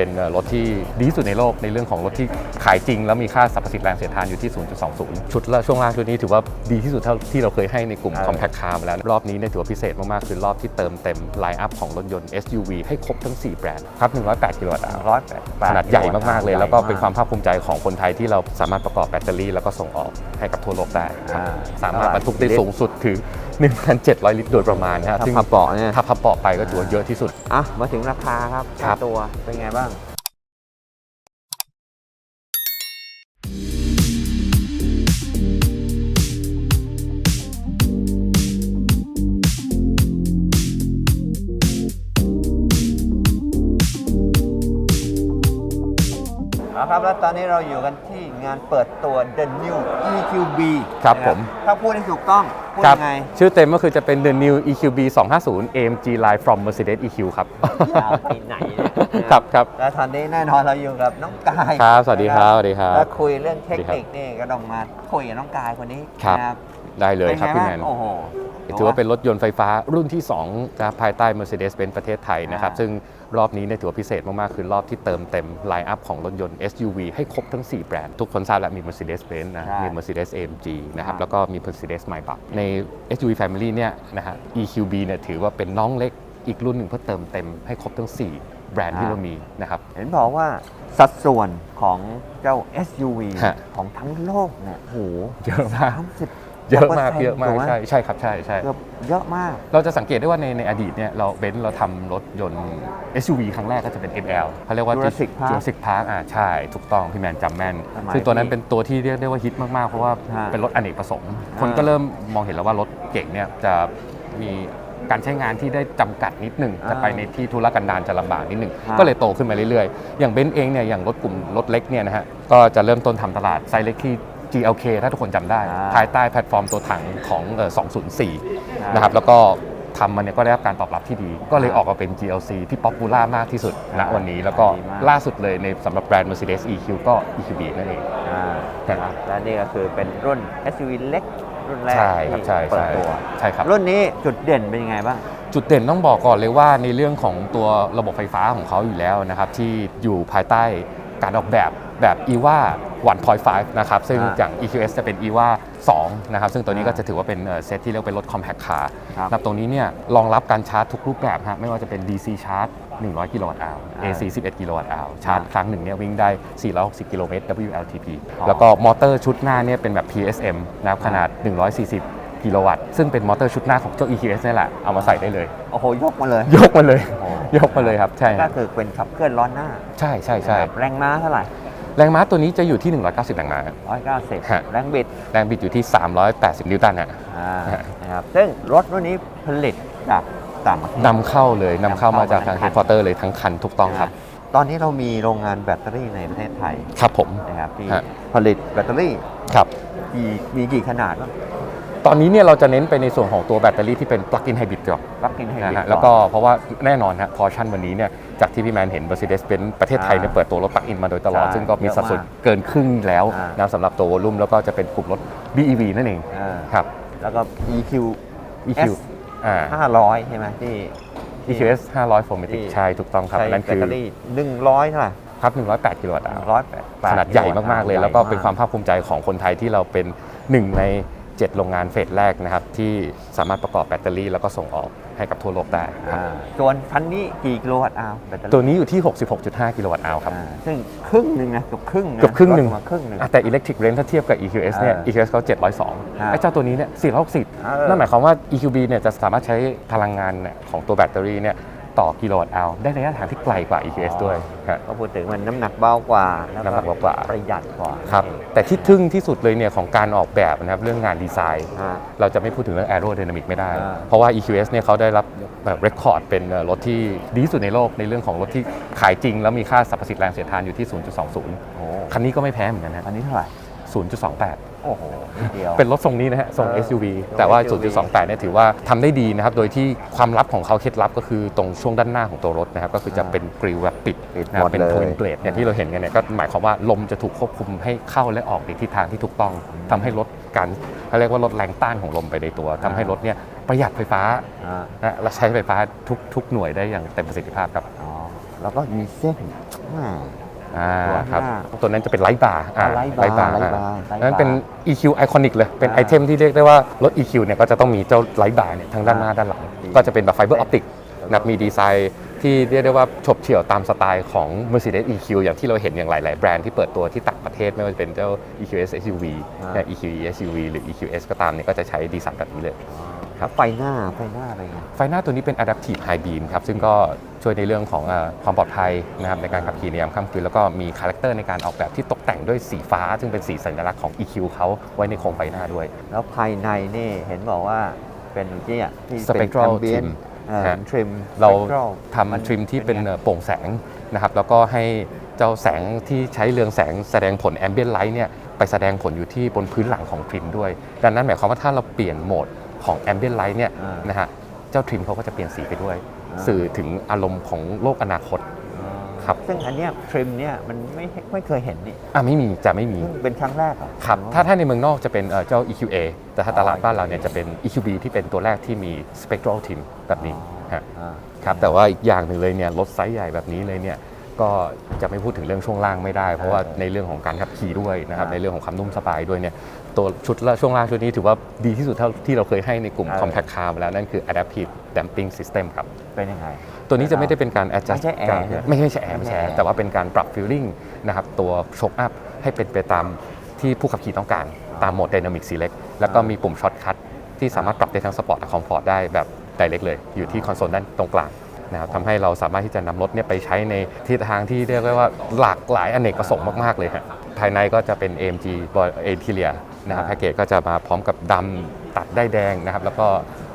เป็นเอ่อรถที่ดีที่สุดในโลกในเรื่องของรถที่ขายจริง แล้วมีค่าสรรพสิทธิ์แรงเสียดทานอยู่ที่ 0.20 ชุดละช่วงล่างชุดนี้ถือว่าดีที่สุดเท่าที่เราเคยให้ในกลุ่มเออ compact car มาแล้ว รอบนี้เนี่ยถือว่าพิเศษมากๆ คือรอบที่เติมเต็มไลน์อัพของรถยนต์ SUV ให้ครบทั้ง 4 แบรนด์ครับ 108 กิโลวัตต์ร้อยแปดขนาดใหญ่มากๆเลย แล้วก็เป็นความภาคภูมิใจของคนไทยที่เราสามารถประกอบแบตเตอรี่ แล้วก็ส่งออกให้กับทั่วโลกได้ครับอ่าสามารถบรรทุกได้สูงสุดถึง1,700 ลิตรโดยประมาณนะฮะถ้าซึ่งพับเบาะเนี่ยถ้าพับเบาะไปก็ถือว่าเยอะที่สุด อะ มาถึงราคาครับครับตัวเป็นไงบ้าง เอาครับ แล้วตอนนี้เราอยู่กันที่งานเปิดตัว The New EQB ครับนะผม ถ้าพูดให้ถูกต้อง พูดครับยังไง ชื่อเต็มก็คือจะเป็น The New EQB 250 AMG Line from Mercedes EQ ครับ ยาวไปไหนเนี่ยนะ ครับครับ แล้วตอนนี้แน่นอนเราอยู่กับน้องกายครับสวัสดีครับนะสวัสดีครับแล้วคุยเรื่องเทคสวัสดีนิคนี่ก็ต้องมาคุยกับน้องกายคนนี้ครับ นะ ได้เลยครับป็พี่ไงแมบ้านงโอ้โหถือว่าเป็นรถยนต์ไฟฟ้ารุ่นที่2นะครับภายใต้ Mercedes-Benz ประเทศไทยนะครับอ่าซึ่งรอบนี้เนี่ยถือว่าพิเศษมาก ๆ คือรอบที่เติมเต็มไลน์อัพของรถยนต์ SUV ให้ครบทั้ง 4 แบรนด์ ทุกคนทราบแล้วมี Mercedes-Benz นะใช่มี Mercedes AMG นะครับอ่าแล้วก็มี Mercedes Maybach ใน SUV Family เนี่ยนะฮะ EQB เนี่ยถือว่าเป็นน้องเล็กอีกรุ่นหนึ่งเพื่อเติมเต็มให้ครบทั้ง 4 แบรนด์ที่เรามีนะครับเห็นบอกว่าสัดส่วนของเจ้า SUV ฮะของทั้งโลกเนี่ยโอ้โหเยอะมากสามสิบ เยอะมากเยอะมากถูไหใช่ใช่ครับใช่ใช่เกือบเยอะมาก เราจะสังเกตได้ว่าในในอดีตเนี่ยเราเบนซ์เราทำรถยนต์ SUV ครั้งแรกก็จะเป็น ML เขาเรียกว่า Jurassic Park Jurassic Park อ่าใช่ ถูกต้องพี่แมนจำแม่นสมัยซึ่งตัวนั้นที่เป็นตัวที่เรียกได้ว่าฮิตมาก ๆ เพราะว่าฮะเป็นรถอเนกประสงค์อ่าคนก็เริ่มมองเห็นแล้วว่ารถเก่งเนี่ยจะมีการใช้งานที่ได้จำกัดนิดหนึ่งอ่าจะไปในที่ธุรกันดารจะลำบากนิดหนึ่งฮะก็เลยโตขึ้นมาเรื่อยๆ อย่างเบนซ์เองเนี่ยอย่างรถกลุ่มรถเล็กเนี่ยนะฮะก็จะเริ่มต้นทำตลาดไซส์เล็กที่ GLK ถ้าทุกคนจำได้ อ่าภายใต้แพลตฟอร์มตัวถังของเอ่อ204 นะครับ แล้วก็ทำมันเนี่ยก็ได้รับการตอบรับที่ดี ก็เลยออกมาเป็น GLC ที่ป๊อปปูล่ามากที่สุดณวันนี้ แล้วก็ดีมาก ล่าสุดเลยในสำหรับแบรนด์ Mercedes EQ ก็ EQB นั่นเอง อ่าครับ นะครับและนี่ก็คือเป็นรุ่น SUV เล็กรุ่นแรกใช่ครับที่ใช่เปิดใช่ตัว ใช่ครับ รุ่นนี้จุดเด่นเป็นยังไงบ้าง จุดเด่นต้องบอกก่อนเลยว่าในเรื่องของตัวระบบไฟฟ้าของเขาอยู่แล้วนะครับ ที่อยู่ภายใต้การออกแบบแบบ EVA 1.5 นะครับ ซึ่งอ่าอย่าง EQS จะเป็น EVA 2 นะครับ ซึ่งตัวนี้อ่าก็จะถือว่าเป็นเอ่อเซตที่เรียกว่าเป็นรถ compact car ครับนะครับตรงนี้เนี่ยรองรับการชาร์จทุกรูปแบบฮะไม่ว่าจะเป็น DC ชาร์จ 100 กิโลวัตต์อาวอ่า AC 11 กิโลวัตต์อาว ชาร์จครั้งหนึ่งเนี่ยวิ่งได้ 460 กิโลเมตร WLTP อ๋อแล้วก็มอเตอร์ชุดหน้าเนี่ยเป็นแบบ PSM นะครับขนาด 140กิโลวัตต์ซึ่งเป็นมอเตอร์ชุดหน้าของเจ้า EQS นี่แหละ เอามาใส่ได้เลย โอ้โห ยกมาเลย ยกมาเลยโอ้ยกมาเลยครับ ใช่ก็ฮะคือเป็นขับเคลื่อนล้อหน้า ใช่ใช่ใช่นะครับแรงม้าเท่าไหร่ แรงม้าตัวนี้จะอยู่ที่ 190 แรงม้า190ฮะ แรงบิดแรงบิดอยู่ที่ 380 นิวตันฮะ อ่าฮะ นะครับซึ่งรถรุ่นนี้ผลิตจากต่างประเทศ นำเข้าเลยนำเข้ามาจากทางนำเฮเข้ามาดคอร์เตอร์เลยทั้งคันถูกต้องครับตอนนี้เรามีโรงงานแบตเตอรี่ในประเทศไทยครับผม นะครับที่ฮะ ผลิตแบตเตอรี่ครับ กี่มีกี่ขนาดบ้างตอนนี้เนี่ยเราจะเน้นไปในส่วนของตัวแบตเตอรี่ที่เป็น plug-in hybrid ก่อน ปลั๊กอินไฮบรินะดฮะแล้วก็เพราะว่าแน่นอนฮะพอชั่นวันนี้เนี่ย จากที่พี่แมนเห็น Mercedes-Benz ประเทศไทยเนี่ยอ่าเปิดตัวรถ plug-in มาโดยตลอด ใช่ซึ่งก็มีสัดส่วนเยอะมากเกินครึ่งแล้วอ่าน นะสำหรับตัววอลลุ่มแล้วก็จะเป็นกลุ่มรถ BEV นั่นเองอ่าครับ แล้วก็ EQ EQ S อ่า 500 ใช่ไหมที่ที่ EQS 500 4 m a t i c ที่ ใช่ถูกต้องครับใช้อันนั่นแบคืตอเตอรี่100เท่าไหร่ครับ 108 กิโลวัตต์อาว108ขนาดใหญ่มาก ๆ เลย แล้วก็เป็นความภาคภูมิใจของคนไทยที่เราเป็นหนึ่งใน 7 โรงงานเฟสแรกนะครับ ที่สามารถประกอบแบตเตอรี่แล้วก็ส่งออก ให้กับทั่วโลกได้ครับอ่าส่วนคันนี้กี่กิโลวัตต์อาวแบตเตอรี่ตัวนี้อยู่ที่ 66.5 กิโลวัตต์อาวครับอ่าซึ่งครึ่งหนึ่งนะเกือบครึ่งนะเกือบครึ่งหนึ่งลดมาครึ่งหนึ่งอะแต่ electric range ถ้าเทียบกับ EQS เนี่ยอ่า EQS เขาฮะ702ไอ้เจ้าตัวนี้เนี่ยเออ460นั่นหมายความว่า EQB เนี่ยจะสามารถใช้พลังงานเนี่ยของตัวแบตเตอรี่เนี่ย ต่อกิโลวัตต์อาวได้ระยะทางที่ไกลกว่า EQS ด้วยครับก็พูดถึงมันน้ำหนักเบากว่าแล้วน้ำหนักเบากว่า ประหยัดกว่าครับแต่ที่ทึ่งที่สุดเลยเนี่ยของการออกแบบนะครับเรื่องงานดีไซน์อ่าเราจะไม่พูดถึงเรื่อง aerodynamic ไม่ได้ อ่า เพราะว่า EQS เนี่ยเขาได้รับแบบเรคคอร์ดเป็นเอ่อรถที่ดีที่สุดในโลกในเรื่องของรถที่ขายจริง แล้วมีค่าสรรพสิทธิ์แรงเสียดทานอยู่ที่ 0.20 โอ้คันนี้ก็ไม่แพ้เหมือนกันนะอันนี้เท่าไหร่ 0.28 โอ้โหนิดเดียว เป็นรถทรงนี้นะฮะทรง เออ SUV ทรงแต่ว่า SUV 0.28เนี่ยถือว่าทำได้ดีนะครับ โดยที่ความลับของเขาเคล็ดลับก็คือตรงช่วงด้านหน้าของตัวรถนะครับ ก็คือจะเป็นกริลแบบปิดปิดนะหมดเป็นเลย ทวินเบลดเนี่ยที่เราเห็นกันเนี่ยก็หมายความว่าลมจะถูกควบคุมให้เข้าและออกในทิศทางที่ถูกต้องทำให้ลดการเขาเรียกว่าลดแรงต้านของลมไปในตัวทำให้รถเนี่ยประหยัดไฟฟ้าอ่านะและใช้ไฟฟ้าทุกทุกหน่วยได้อย่างเต็มประสิทธิภาพครับ อ๋อแล้วก็มีเส้นแหม่ อ่าตัวครับหน้าตัวนั้นจะเป็นไลท์บาร์อ่าไลท์บาร์บาร์ไลท์บาร์ไลท์บาร์นั้นเป็น EQ ไอคอนิกเลยเป็นอ่าไอเทมที่เรียกได้ว่ารถ EQ เนี่ยก็จะต้องมีเจ้าไลท์บาร์เนี่ยทั้งด้านหน้าด้านหลังดีก็จะเป็นแบบไฟเบอร์ออปติกนะครับมีดีไซน์ที่เรียกได้ว่าฉบเฉี่ยวตามสไตล์ของ Mercedes EQ อย่างที่เราเห็นอย่างหลาย ๆ แบรนด์ที่เปิดตัวที่ต่างประเทศไม่ว่าจะเป็นเจ้า EQS SUV เนี่ย EQ SUV หรือ EQS ก็ตามเนี่ยก็จะใช้ดีไซน์แบบนี้เลยครับไฟหน้าไฟหน้าอะไรเงี้ยไฟหน้าตัวนี้เป็น Adaptive High Beam ครับซึ่งก็ ช่วยในเรื่องของเออความปลอดภัยนะครับในการขับขี่ในยามค่ำคืนแล้วก็มีคาแรคเตอร์ในการออกแบบที่ตกแต่งด้วยสีฟ้า ซึ่งเป็นสีสัญลักษณ์ของ EQ เขาไว้ในโครงไฟหน้าด้วย แล้วภายในนี่เห็นบอกว่าเป็นเมื่อกี้อะที่เป็น Spectral ambient trim เอ่อฮะทริมเรา Spectral ทำทริมที่เป็นไงเอ่อโปร่งแสงนะครับแล้วก็ให้เจ้าแสงที่ใช้เรืองแสงแสดงผล Ambient Light เนี่ยไปแสดงผลอยู่ที่บนพื้นหลังของทริมด้วย ดังนั้นหมายความว่าถ้าเราเปลี่ยนโหมดของ Ambient Light เนี่ยอ่านนะฮะเจ้าทริมเขาก็จะเปลี่ยนสีไปด้วยอ่า สื่อถึงอารมณ์ของโลกอนาคต ครับ ซึ่งอันเนี้ยทริมเนี่ยมันไม่ไม่เคยเห็นนี่อะไม่มีจะไม่มีเพิ่งเป็นครั้งแรกเหรอครับ ถ้าถ้าในเมืองนอกจะเป็นเอ่อเจ้า EQA แต่ถ้าตลาดบ้านเราเนี่ยจะเป็น EQB ที่เป็นตัวแรกที่มี spectral trim แบบนี้ฮะอ่า ครับแต่ว่าอีกอย่างหนึ่งเลยเนี่ยรถไซส์ใหญ่แบบนี้เลยเนี่ย ก็จะไม่พูดถึงเรื่องช่วงล่างไม่ได้ เพราะว่าในเรื่องของการขับขี่ด้วยนะครับอ่าในเรื่องของความนุ่มสบายด้วยเนี่ยตัวชุดละช่วงล่างชุดนี้ถือว่าดีที่สุดเท่าที่เราเคยให้ในกลุ่มอ่า compact car มาแล้วนั่นคือ adaptive damping system ครับ เป็นยังไง ตัวนี้จะไม่ได้เป็นการ adjust ไม่ใช่แอร์การใช่ไหมไม่ใช่แอร์ไม่ใช่แอไม่ใช่แอร์ร์แต่ว่าเป็นการปรับ feeling นะครับตัวโชคอัพให้เป็นไปตามที่ผู้ขับขี่ต้องการตามโหมด Dynamic Select แล้วก็มีปุ่มช็อตคัทที่สามารถปรับได้ทั้งสปอร์ตและคอมฟอร์ตได้แบบ direct เลย อยู่ที่คอนโซลด้านตรงกลาง นะครับทำให้เราสามารถที่จะนำรถเนี่ยไปใช้ในทิศทางที่เรียกได้ว่าหลากหลายอเนกประสงค์มาก ๆ เลยฮะภายในก็จะเป็น AMG i n t e r i o r นะครับอ่าแพ็กเกจก็จะมาพร้อมกับดำตัดได้ายแดงนะครับ แล้วก็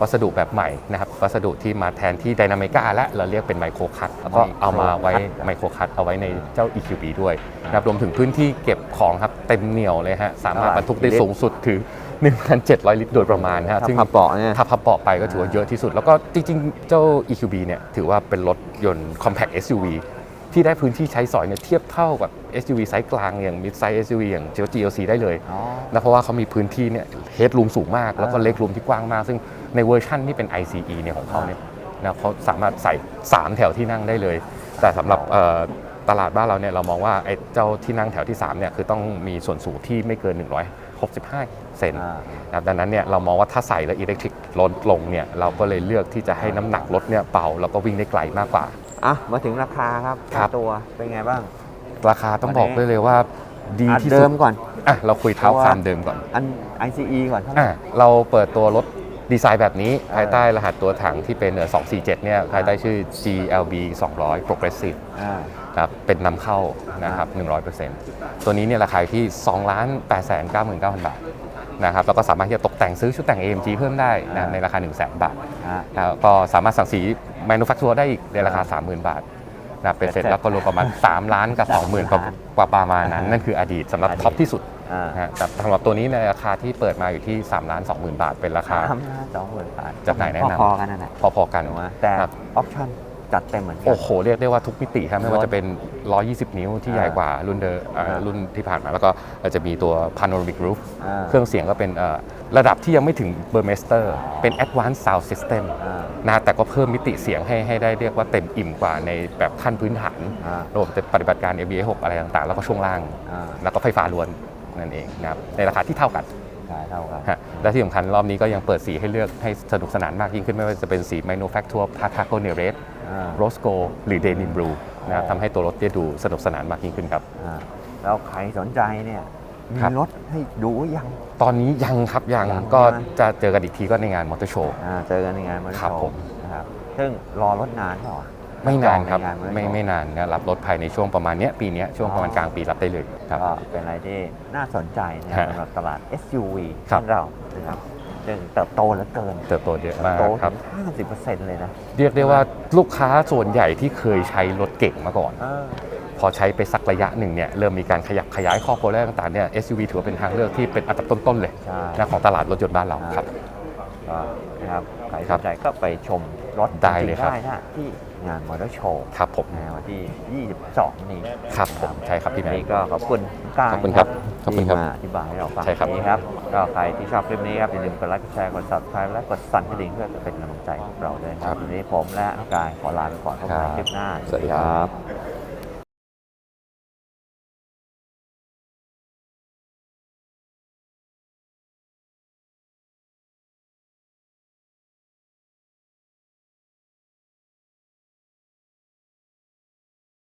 วัสดุแบบใหม่นะครับ วัสดุที่มาแทนที่ไดนามิก้าและเราเรียกเป็นไมโครคัตแล้วก็เอามาไว้ไมโครคัตเอาไว้ในเจ้า EQB ด้วยนะครับรวมถึงพื้นที่เก็บของครับเต็มเหนียวเลยฮะสามารถบรรทุกได้สูงสุดถึง 1,700 ลิตรโดยประมาณนะฮะถ้าซึ่งพับเบาะเนี่ยถ้าพับเบาะไปก็ถือว่าเยอะที่สุด แล้วก็จริงๆ เจ้า EQB เนี่ยถือว่าเป็นรถยนต์ compact SUV ที่ได้พื้นที่ใช้สอยเนี่ยเทียบเท่ากับ SUV ไซส์กลางอย่าง mid size SUV อย่าง GLC ได้เลยอ๋อนะเพราะว่าเขามีพื้นที่เนี่ยเฮดรูมสูงมาก แล้วก็อ่าเล็กรูมที่กว้างมาก ซึ่งในเวอร์ชั่นที่เป็น ICE เนี่ยของเขาเนี่ยนะเขาสามารถใส่ 3 แถวที่นั่งได้เลย แต่สำหรับเอ่อตลาดบ้านเราเนี่ยเรามองว่าไอ้เจ้าที่นั่งแถวที่3เนี่ยคือต้องมีส่วนสูงที่ไม่เกิน 165 เซนอ่านะครับดังนั้นเนี่ยเรามองว่าถ้าใส่แล้วอิเล็กทริกลดลงเนี่ยเราก็เลยเลือกที่จะให้น้ำหนักรถเนี่ยเบาแล้วก็วิ่งได้ไกลมากกว่า อะ มาถึงราคาครับครับค่าตัวเป็นไงบ้าง ราคาต้องบอกได้เลยว่าดีอะที่เดิสุดมก่อน อะเราคุยเท้าความเดิมก่อน อัน ICE ก่อนเท่าไหร่อะเราเปิดตัวรถ ดีไซน์แบบนี้ภายใต้รหัสตัวถังที่เป็นเอ่อ247 เนี่ยภายใต้ชื่อ GLB 200 Progressive อ่านะครับเป็นนำเข้านะครับ 100%ตัวนี้เนี่ยราคาอยู่ที่ 2 ล้าน8 9 9 0 0 0 บาทนะครับแล้วก็สามารถที่จะตกแต่งซื้อชุดแต่ง AMG เพิ่มได้นะในราคา 1 0 0 0 0แบาทอ่าแล้วก็สามารถสั่งสี manufacturer ได้อีกในราคา 30,000 บาทนะเป็นเสร็จแล้วก็รวมประมาณ 3 ล้านกับ 20,000กว่ากว่าประมาณนั้น นั่นคืออดีตสำหรับท็อปที่สุด อ่า นะฮะแต่สำหรับตัวนี้ในราคาที่เปิดมาอยู่ที่3ล้าน20,000 บาทเป็นราคาสามล้านสองหมื่นบาทจากไหนแนะนำ พอๆกันนั่นแหละพอๆกัน ถูกไหมแต่ครับ ออปชั่นจัดเต็มเหมือนกั โอ้โห เรียกได้ว่าทุกมิติครับไม่ว่ารถจะเป็น 120 นิ้วที่อ่าใหญ่กว่ารุ่นเดิมอ่าอ่ารุ่นที่ผ่านมา แล้วก็จะมีตัว panoramic roof อ่าเครื่องเสียงก็เป็นเอ่อระดับที่ยังไม่ถึง Burmester เป็น advanced sound system อ่านะแต่ก็เพิ่มมิติเสียงให้ให้ได้เรียกว่าเต็มอิ่มกว่าในแบบขั้นพื้นฐานอ่าระบบปฏิบัติการ ABA 6อะไรต่างๆ แล้วก็ช่วงล่าง อ่า แล้วก็ไฟฟ้าล้วน นั่นเองนะครับในราคาที่เท่ากันขายเท่ากันฮะและที่สำคัญรอบนี้ก็ยังเปิดสีให้เลือกให้สนุกสนานมากยิ่งขึ้นไม่ว่าจะเป็นสี Manufacture Patago n e r e s อ่าโรสโกหรือ Denim Blue นะครับอ๋อทำให้ตัวรถได้ดูสนุกสนานมากยิ่งขึ้นครับ อ่าแล้วใครสนใจเนี่ยมีครับ รถให้ดูยัง ตอนนี้ยังครับยังยังก็ใช่ไหม จะเจอกันอีกทีก็ในงานมอเตอร์โชว์ อ่าเจอกันในงานมอเตอร์ครับโชผว์มนะครับซึ่งรอรถนานเปล่าอะ ไม่นานครับจองในงไม่ Motor Show ไม่นานนะรับรถภายในช่วงประมาณเนี้ยปีเนี้ยช่วงประมาณอ๋อกลางปีรับได้เลยครับก็เป็นอะไรที่น่าสนใจนะฮะสำหรับตลาด SUV ครับบ้านเรานะครับซึ่งเติบโตเหลือเกิน เติบโตเยอะมากโตครับถึง50%เลยนะ เรียกได้ว่าลูกค้าส่วนใหญ่ที่เคยใช้รถเก่งมาก่อนเออพอใช้ไปสักระยะหนึ่งเนี่ยเริ่มมีการขยับขยายครอบครัวแรกต่างๆเนี่ย SUV ถือว่าเป็นทางเลือกที่เป็นอันดับต้นๆเลยใช่นะของตลาดรถยนต์บ้านเราครับ กก็นะครับใครคสรับนใจก็ไปชมรถได้เลยครับได้นะที่งานมอเตอร์โชว์ครับผมในวันที่ 22 นี้ครับผมใช่ครับพี่แมวันนนี้ก็ขอบคุณกายขอบคุณครับขอบคุณที่ครับมาอธิบายให้เราฟังใช่ครับนี้ครับ ก็ใครที่ชอบคลิปนี้ครับอย่าลืมกดไลค์กดแชร์กด subscribe และกดสั่นกระดิ่งเพื่อเป็นกำลังใจให้พวกเราด้วยครับวันนี้ผมและกายขอลาไปก่อนพบกันใหม่คลิปหน้าสวัสดีครับ